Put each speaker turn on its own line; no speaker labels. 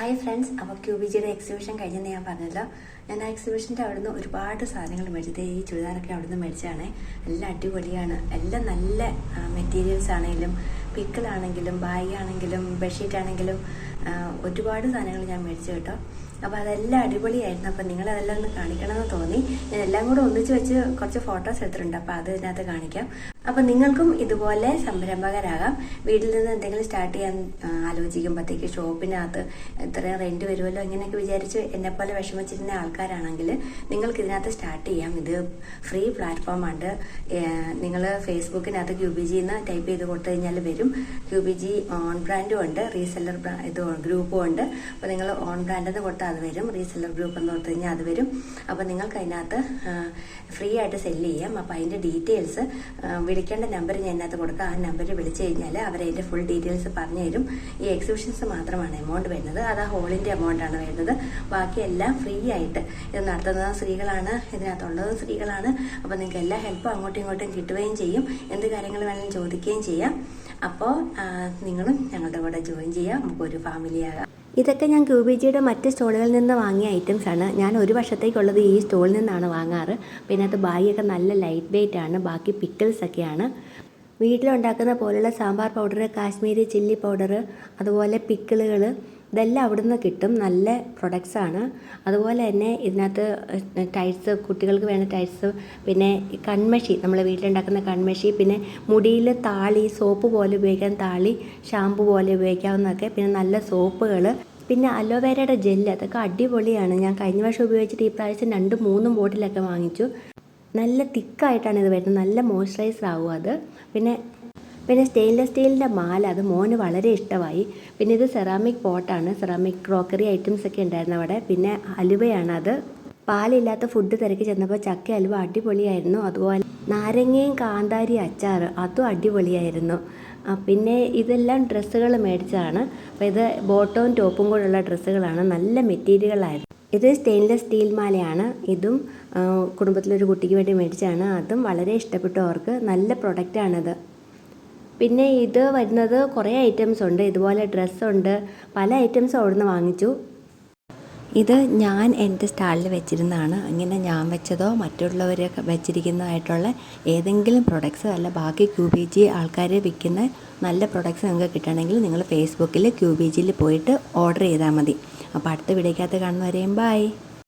Hi friends അപ്പോൾ Q B ജിയുടെ exhibition കഴിഞ്ഞെന്ന് ഞാൻ പറഞ്ഞല്ലോ. ഞാൻ ആ എക്സിബിഷന്റെ അവിടുന്ന് ഒരുപാട് സാധനങ്ങൾ മേടിച്ചത് ഈ ചുരിദാറൊക്കെ അവിടുന്ന് മേടിച്ചതാണ്. എല്ലാം അടിപൊളിയാണ്. എല്ലാം നല്ല മെറ്റീരിയൽസ് ആണെങ്കിലും പിക്കിളാണെങ്കിലും ബാഗ് ആണെങ്കിലും ബെഡ്ഷീറ്റ് ആണെങ്കിലും ഒരുപാട് സാധനങ്ങൾ ഞാൻ മേടിച്ചു കേട്ടോ. അപ്പോൾ അതെല്ലാം അടിപൊളിയായിരുന്നു. അപ്പോൾ നിങ്ങളതെല്ലാം ഒന്ന് കാണിക്കണമെന്ന് തോന്നി. ഞാൻ എല്ലാം കൂടെ ഒന്നിച്ച് വെച്ച് കുറച്ച് ഫോട്ടോസ് എടുത്തിട്ടുണ്ട്. അപ്പോൾ അത് ഇതിനകത്ത് കാണിക്കാം. അപ്പോൾ നിങ്ങൾക്കും ഇതുപോലെ സംരംഭകരാകാം. വീട്ടിൽ നിന്ന് എന്തെങ്കിലും സ്റ്റാർട്ട് ചെയ്യാൻ ആലോചിക്കുമ്പോഴത്തേക്ക് ഷോപ്പിനകത്ത് ഇത്രയും റെന്റ് വരുമല്ലോ ഇങ്ങനെയൊക്കെ വിചാരിച്ച് എന്നെപ്പോലെ വിഷമിച്ചിരുന്ന ആൾക്കാരാണെങ്കിൽ നിങ്ങൾക്ക് ഇതിനകത്ത് സ്റ്റാർട്ട് ചെയ്യാം. ഇത് ഫ്രീ പ്ലാറ്റ്ഫോമാണ് നിങ്ങൾ ഫേസ്ബുക്കിനകത്ത് ക്യു ബി ജിന്ന് ടൈപ്പ് ചെയ്ത് കൊടുത്തു കഴിഞ്ഞാൽ വരും. ക്യു ബി ജി ഓൺ ബ്രാൻഡും ഉണ്ട്. റീസെല്ലർ ഇത് ഗ്രൂപ്പും ഉണ്ട്. അപ്പോൾ നിങ്ങൾ ഓൺ ബ്രാൻഡ് എന്ന് കൊടുത്താൽ അത് വരും. റീസെല്ലർ ഗ്രൂപ്പ് എന്ന് കൊടുത്തു കഴിഞ്ഞാൽ അത് വരും. അപ്പോൾ നിങ്ങൾക്ക് അതിനകത്ത് ഫ്രീ ആയിട്ട് സെല്ല് ചെയ്യാം. അപ്പോൾ അതിന്റെ ഡീറ്റെയിൽസ് വിളിക്കേണ്ട നമ്പർ ഞാൻ അതിനകത്ത് കൊടുക്കുക ആ നമ്പറിൽ വിളിച്ചു കഴിഞ്ഞാൽ അവരതിന്റെ ഫുൾ ഡീറ്റെയിൽസ് പറഞ്ഞു തരും. ഈ എക്സിബിഷൻസ് മാത്രമാണ് എമൗണ്ട് വരുന്നത്. അത് ആ ഹോളിന്റെ എമൗണ്ട് ആണ് വരുന്നത്. ബാക്കിയെല്ലാം ഫ്രീ ആയിട്ട് ഇത് നടത്തുന്നത് സ്ത്രീകളാണ്. ഇതിനകത്തുള്ളത് സ്ത്രീകളാണ്. അപ്പോൾ നിങ്ങൾക്ക് എല്ലാ ഹെൽപ്പും അങ്ങോട്ടും ഇങ്ങോട്ടും കിട്ടുകയും ചെയ്യും. എന്ത് കാര്യങ്ങൾ വേണമെങ്കിലും ചോദിക്കുകയും ചെയ്യാം. അപ്പോൾ നിങ്ങളും ഞങ്ങളുടെ കൂടെ ജോയിൻ ചെയ്യാം. നമുക്കൊരു ഫാമിലിയാകാം ഇതൊക്കെ ഞാൻ ക്യൂബിജിയുടെ മറ്റ് സ്റ്റോളുകളിൽ നിന്ന് വാങ്ങിയ ഐറ്റംസ് ആണ്. ഞാൻ ഒരു വർഷത്തേക്കുള്ളത് ഈ സ്റ്റോളിൽ നിന്നാണ് വാങ്ങാറ്. പിന്നെ അത് ബാഗിയൊക്കെ നല്ല ലൈറ്റ് വെയിറ്റ് ആണ്. ബാക്കി പിക്കിൾസ് ഒക്കെയാണ്. വീട്ടിലുണ്ടാക്കുന്ന പോലുള്ള sambar powder Kashmiri chilli powder അതുപോലെ പിക്കിളുകൾ ഇതെല്ലാം അവിടെ നിന്ന് കിട്ടും. നല്ല പ്രൊഡക്ട്സ് ആണ്. അതുപോലെ തന്നെ ഇതിനകത്ത് ടൈറ്റ്സ് കുട്ടികൾക്ക് വേണ്ട ടൈറ്റ്സ് പിന്നെ കൺമഷി നമ്മൾ വീട്ടിലുണ്ടാക്കുന്ന കൺമഷി പിന്നെ മുടിയിൽ താളി സോപ്പ് പോലെ ഉപയോഗിക്കാൻ താളി ഷാമ്പു പോലെ ഉപയോഗിക്കാവുന്നതൊക്കെ. പിന്നെ നല്ല സോപ്പുകൾ പിന്നെ അലോവേരയുടെ ജെല്ല് അതൊക്കെ അടിപൊളിയാണ്. ഞാൻ കഴിഞ്ഞ വർഷം ഉപയോഗിച്ചിട്ട് ഈ പ്രാവശ്യം രണ്ടും മൂന്നും ബോട്ടിലൊക്കെ വാങ്ങിച്ചു. നല്ല തിക്കായിട്ടാണ് ഇത് വരുന്നത്. നല്ല മോയ്സ്ചറൈസർ ആവും അത്. പിന്നെ പിന്നെ സ്റ്റെയിൻലെസ് സ്റ്റീലിന്റെ മാല അത് മോന് വളരെ ഇഷ്ടമായി. പിന്നെ ഇത് സെറാമിക് പോട്ടാണ്. സെറാമിക് ക്രോക്കറി ഐറ്റംസ് ഒക്കെ ഉണ്ടായിരുന്നു അവിടെ. പിന്നെ അലുവയാണ് അത്. പാലില്ലാത്ത ഫുഡ് തിരക്കി ചെന്നപ്പോൾ ചക്ക അലുവ അടിപൊളിയായിരുന്നു. അതുപോലെ നാരങ്ങയും കാന്താരി അച്ചാർ അതും അടിപൊളിയായിരുന്നു. പിന്നെ ഇതെല്ലാം ഡ്രസ്സുകൾ മേടിച്ചതാണ്. അപ്പോൾ ഇത് ബോട്ടവും ടോപ്പും കൂടെയുള്ള ഡ്രസ്സുകളാണ്. നല്ല മെറ്റീരിയലായിരുന്നു ഇത് സ്റ്റെയിൻലെസ് സ്റ്റീൽ മാലയാണ്. ഇതും കുടുംബത്തിലൊരു കുട്ടിക്ക് വേണ്ടി മേടിച്ചതാണ്. അതും വളരെ ഇഷ്ടപ്പെട്ടു അവർക്ക് നല്ല പ്രൊഡക്റ്റാണിത്. പിന്നെ ഇത് വരുന്നത് കുറേ ഐറ്റംസ് ഉണ്ട്. ഇതുപോലെ ഡ്രസ്സുണ്ട് പല ഐറ്റംസും അവിടുന്ന് വാങ്ങിച്ചു. ഇത് ഞാൻ എന്റെ സ്റ്റാളിൽ വെച്ചിരുന്നതാണ്. ഇങ്ങനെ ഞാൻ വെച്ചതോ മറ്റുള്ളവരൊക്കെ വെച്ചിരിക്കുന്നതായിട്ടുള്ള ഏതെങ്കിലും പ്രൊഡക്ട്സ് അല്ല ബാക്കി ക്യൂ ബി ജി ആൾക്കാർ വിൽക്കുന്ന നല്ല പ്രൊഡക്ട്സ് നിങ്ങൾക്ക് കിട്ടണമെങ്കിൽ നിങ്ങൾ ഫേസ്ബുക്കിൽ ക്യൂ ബി ജിയിൽ പോയിട്ട് ഓർഡർ ചെയ്താൽ മതി. അപ്പോൾ അടുത്ത വീഡിയോക്കകത്ത് കാണുന്നവരെയും ബൈ